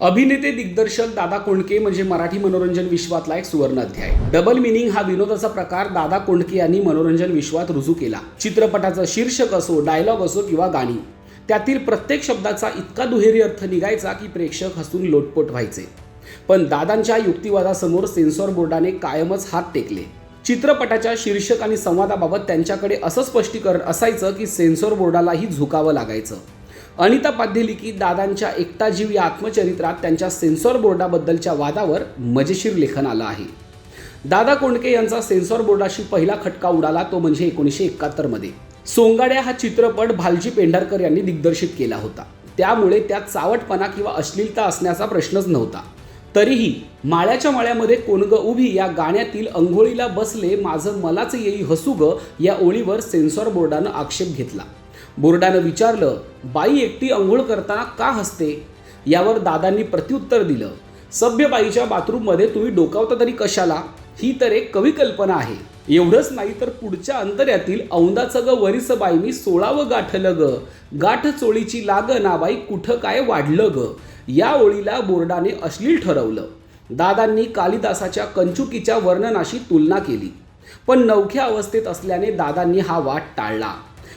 अभिनेते दिग्दर्शक दादा कोंडके म्हणजे मराठी मनोरंजन विश्वातला एक सुवर्ण अध्याय. डबल मिनिंग हा विनोदाचा प्रकार दादा कोंडके यांनी मनोरंजन विश्वात रुजू केला. चित्रपटाचं शीर्षक असो डायलॉग असो किंवा गाणी. त्यातील प्रत्येक शब्दाचा इतका दुहेरी अर्थ निघायचा की प्रेक्षक हसून लोटपोट व्हायचे. पण दादांच्या युक्तिवादासमोर सेन्सॉर बोर्डाने कायमच हात टेकले. चित्रपटाच्या शीर्षक आणि संवादाबाबत त्यांच्याकडे असं स्पष्टीकरण असायचं की सेन्सॉर बोर्डालाही झुकावं लागायचं. अनिता पाध्यलिकी दादांच्या एकटा जीव या आत्मचरित्रात त्यांच्या सेन्सॉर बोर्डाबद्दलच्या वादावर मजेशीर लेखन आलं आहे. दादा कोंडके यांचा सेन्सॉर बोर्डाशी पहिला खटका उडाला तो म्हणजे एकोणीसशे एकाहत्तरमध्ये सोंगाड्या हा चित्रपट भालजी पेंढारकर यांनी दिग्दर्शित केला होता. त्यामुळे त्यात चावटपणा किंवा अश्लीलता असण्याचा प्रश्नच नव्हता. तरीही माळ्याच्या माळ्यामध्ये कोणग उभी या गाण्यातील अंघोळीला बसले माझं मलाच येई हसू ग या ओळीवर सेन्सॉर बोर्डानं आक्षेप घेतला. बोर्डानं विचारलं बाई एकटी अंघोळ करताना का हसते? यावर दादांनी प्रत्युत्तर दिलं सभ्य बाईच्या बाथरूममध्ये तुम्ही डोकावता तरी कशाला? ही तर एक कवी कल्पना आहे. एवढंच नाही तर पुढच्या अंतर्यातील औंदाचं ग वरीस बाई मी सोळावं गाठलं ग. गाठ चोळीची लाग ना बाई कुठं काय वाढलं ग? या ओळीला बोर्डाने अश्लील ठरवलं. दादांनी कालिदासाच्या कंचुकीच्या वर्णनाशी तुलना केली. पण नवख्या अवस्थेत असल्याने दादांनी हा वाद टाळला.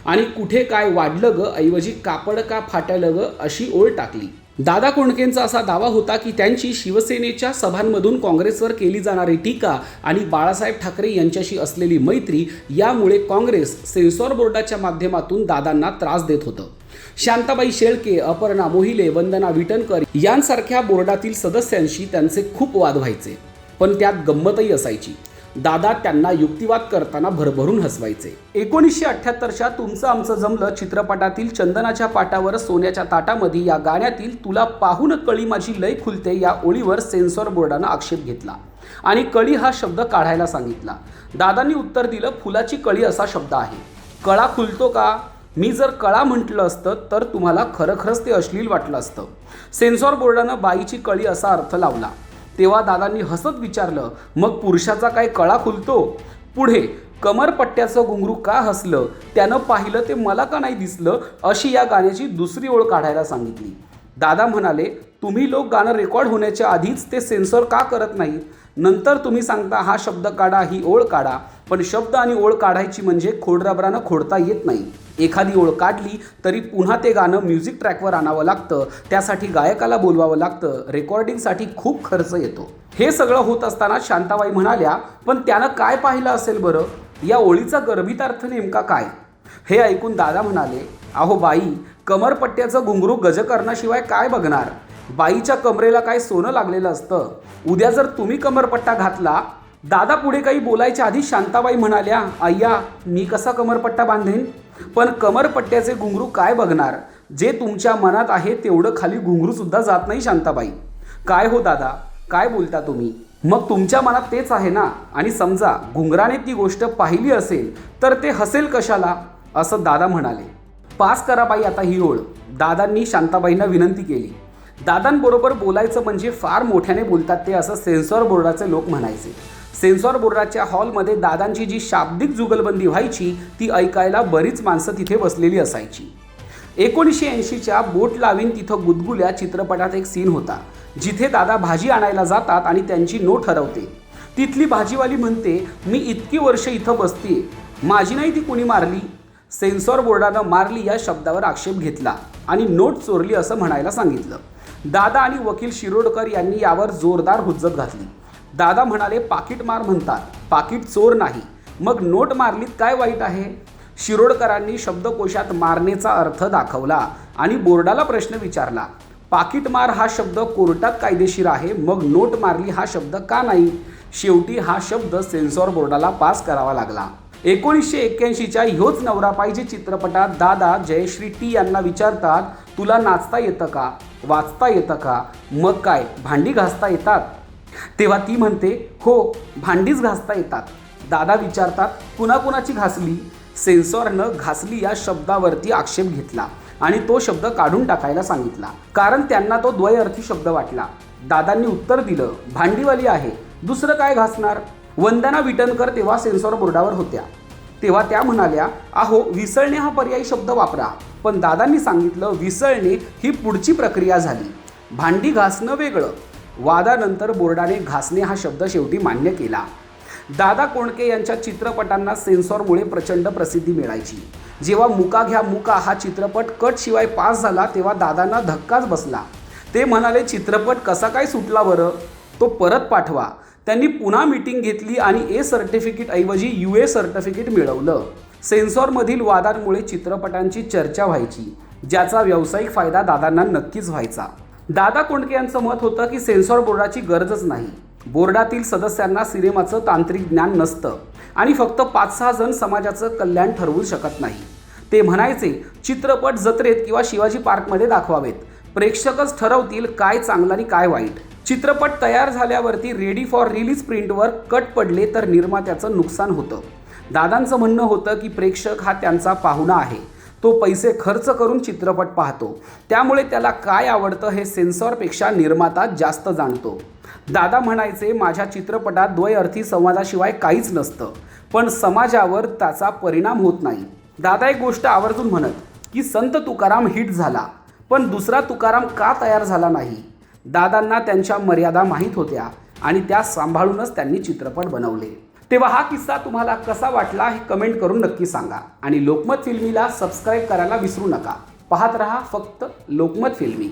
आणि कुठे काय वाढलं ग ऐवजी कापड का फाटलं ग अशी ओळ टाकली. दादा कोंडकेंचा असा दावा होता की त्यांची शिवसेनेच्या सभांमधून काँग्रेसवर केली जाणारी टीका आणि बाळासाहेब ठाकरे यांच्याशी असलेली मैत्री यामुळे काँग्रेस सेन्सॉर बोर्डाच्या माध्यमातून दादांना त्रास देत होतं. शांताबाई शेळके अपर्णा मोहिले वंदना विटणकर यांसारख्या बोर्डातील सदस्यांशी त्यांचे खूप वाद व्हायचे. पण त्यात गंमतही असायची. दादा त्यांना युक्तिवाद करताना भरभरून हसवायचे. एकोणीसशे अठ्ठ्याहत्तरच्या तुमचं आमचं जमलं चित्रपटातील चंदनाच्या पाटावर सोन्याच्या ताटामध्ये या गाण्यातील तुला पाहून कळी माझी लय खुलते या ओळीवर सेन्सॉर बोर्डानं आक्षेप घेतला. आणि कळी हा शब्द काढायला सांगितला. दादांनी उत्तर दिलं फुलाची कळी असा शब्द आहे. कळा खुलतो का? मी जर कळा म्हटलं असतं तर तुम्हाला खरखरच ते अश्लील वाटलं असतं. सेन्सॉर बोर्डानं बाईची कळी असा अर्थ लावला. तेव्हा दादांनी हसत विचारलं मग पुरुषाचा काय कळा खुलतो? पुढे कमरपट्ट्याचं घुंगरू का हसलं? त्यानं पाहिलं ते मला का नाही दिसलं? अशी या गाण्याची दुसरी ओळ काढायला सांगितली. दादा म्हणाले तुम्ही लोक गाणं रेकॉर्ड होण्याच्या आधीच ते सेन्सॉर का करत नाही नंतर तुम्ही सांगता हा शब्द काढा ही ओळ काढा पण शब्द आणि ओळ काढायची म्हणजे खोडरबरानं खोडता येत नाही. एखादी ओळ काढली तरी पुन्हा ते गाणं म्युझिक ट्रॅकवर आणावं लागतं. त्यासाठी गायकाला बोलवावं लागतं. रेकॉर्डिंगसाठी खूप खर्च येतो. हे सगळं होत असताना शांताबाई म्हणाल्या पण त्यानं काय पाहिलं असेल बरं? या ओळीचा गर्भितार्थ नेमका काय? हे ऐकून दादा म्हणाले अहो बाई कमरपट्ट्याचं घुंगरू गजकरणाशिवाय काय बघणार? बाईच्या कमरेला काय सोनं लागलेलं असतं? उद्या जर तुम्ही कमरपट्टा घातला दादा पुढे काही बोलायच्या आधी शांताबाई म्हणाल्या अय्या मी कसा कमरपट्टा बांधेन? पण कमरपट्ट्याचे घुंगरू काय बघणार? जे तुमच्या मनात आहे तेवढं खाली घुंगरू सुद्धा जात नाही शांताबाई. काय हो दादा? काय बोलता तुम्ही? मग तुमच्या मनात तेच आहे ना? आणि समजा घुंगराने ती गोष्ट पाहिली असेल तर ते हसेल कशाला? असं दादा म्हणाले. पास करा बाई आता ही ओळ. दादांनी शांताबाईंना विनंती केली. दादांबरोबर बोलायचं म्हणजे फार मोठ्याने बोलतात ते असं सेन्सॉर बोर्डाचे लोक म्हणायचे. सेन्सॉर बोर्डाच्या हॉलमध्ये दादांची जी शाब्दिक जुगलबंदी व्हायची ती ऐकायला बरीच माणसं तिथे बसलेली असायची. एकोणीसशे ऐंशीच्या बोट लावीन तिथं गुदगुल्या चित्रपटात एक सीन होता जिथे दादा भाजी आणायला जातात आणि त्यांची नोट ठरवते तिथली भाजीवाली म्हणते मी इतकी वर्ष इथं बसते माझी नाही ती कोणी मारली? सेन्सॉर बोर्डानं मारली या शब्दावर आक्षेप घेतला आणि नोट चोरली असं म्हणायला सांगितलं. दादा आणि वकील शिरोडकर यांनी यावर जोरदार हुज्जत घातली. दादा म्हणाले पाकिट मार म्हणतात. पाकिट चोर नाही. मग नोट मारलीत काय वाईट आहे? शिरोडकरांनी शब्दकोशात मारणेचा अर्थ दाखवला आणि बोर्डाला प्रश्न विचारला. पाकिट मार हा शब्द कोर्टात कायदेशीर आहे मग नोट मारली हा शब्द का नाही? शेवटी हा शब्द सेन्सॉर बोर्डाला पास करावा लागला. एकोणीसशे एक्क्याऐंशीच्या ह्योच नवरा पाहिजे चित्रपटात दादा जयश्री टी यांना विचारतात तुला नाचता येतं का? वाचता येतं का? मग काय? भांडी घासता येतात? तेव्हा ती म्हणते हो भांडीच घासता येतात. दादा विचारतात कुणाकुणाची घासली? सेन्सॉरनं घासली या शब्दावरती आक्षेप घेतला आणि तो शब्द काढून टाकायला सांगितला. कारण त्यांना तो द्वयअर्थी शब्द वाटला. दादांनी उत्तर दिलं भांडीवाली आहे. दुसरं काय घासणार? वंदना विटणकर तेव्हा सेन्सॉर बोर्डावर होत्या. तेव्हा त्या म्हणाल्या अहो विसळणे हा पर्यायी शब्द वापरा. पण दादांनी सांगितलं विसळणे ही पुढची प्रक्रिया झाली. भांडी घासणं वेगळं. वादानंतर बोर्डाने घासणे हा शब्द शेवटी मान्य केला. दादा कोंडके यांच्या चित्रपटांना सेन्सॉरमुळे प्रचंड प्रसिद्धी मिळायची. जेव्हा मुका घ्या मुका हा चित्रपट कट शिवाय पास झाला तेव्हा दादांना धक्काच बसला. ते म्हणाले चित्रपट कसा काय सुटला बरं? तो परत पाठवा त्यांनी पुन्हा मीटिंग घेतली आणि ए सर्टिफिकेट ऐवजी यू ए सर्टिफिकेट मिळवलं. सेन्सॉरमधील वादांमुळे चित्रपटांची चर्चा व्हायची ज्याचा व्यावसायिक फायदा दादांना नक्कीच व्हायचा. दादा कोंडके यांचं मत होतं की सेन्सॉर बोर्डाची गरजच नाही. बोर्डातील सदस्यांना सिनेमाचं तांत्रिक ज्ञान नसतं आणि फक्त पाच सहा जण समाजाचं कल्याण ठरवू शकत नाही. ते म्हणायचे चित्रपट जत्रेत किंवा शिवाजी पार्कमध्ये दाखवावेत. प्रेक्षकच ठरवतील काय चांगलं आणि काय वाईट. चित्रपट तयार झाल्यावरती रेडी फॉर रिलीज प्रिंटवर कट पडले तर निर्मात्याचं नुकसान होतं. दादांचं म्हणणं होतं की प्रेक्षक हा त्यांचा पाहुणा आहे. तो पैसे खर्च करून चित्रपट पाहतो. त्यामुळे त्याला काय आवडतं हे सेन्सॉरपेक्षा निर्माता जास्त जाणतो. दादा म्हणायचे माझ्या चित्रपटात द्वयअर्थी संवादाशिवाय काहीच नसतं पण समाजावर त्याचा परिणाम होत नाही. दादा एक गोष्ट आवर्जून म्हणत की संत तुकाराम हिट झाला पण दुसरा तुकाराम का तयार झाला नाही? दादांना त्यांच्या मर्यादा माहीत होत्या आणि त्या सांभाळूनच त्यांनी चित्रपट बनवले. तेव्हा हा किस्सा तुम्हाला कसा वाटला हे कमेंट करून नक्की सांगा. आणि लोकमत फिल्मीला सबस्क्राईब करायला विसरू नका. पाहत रहा फक्त लोकमत फिल्मी.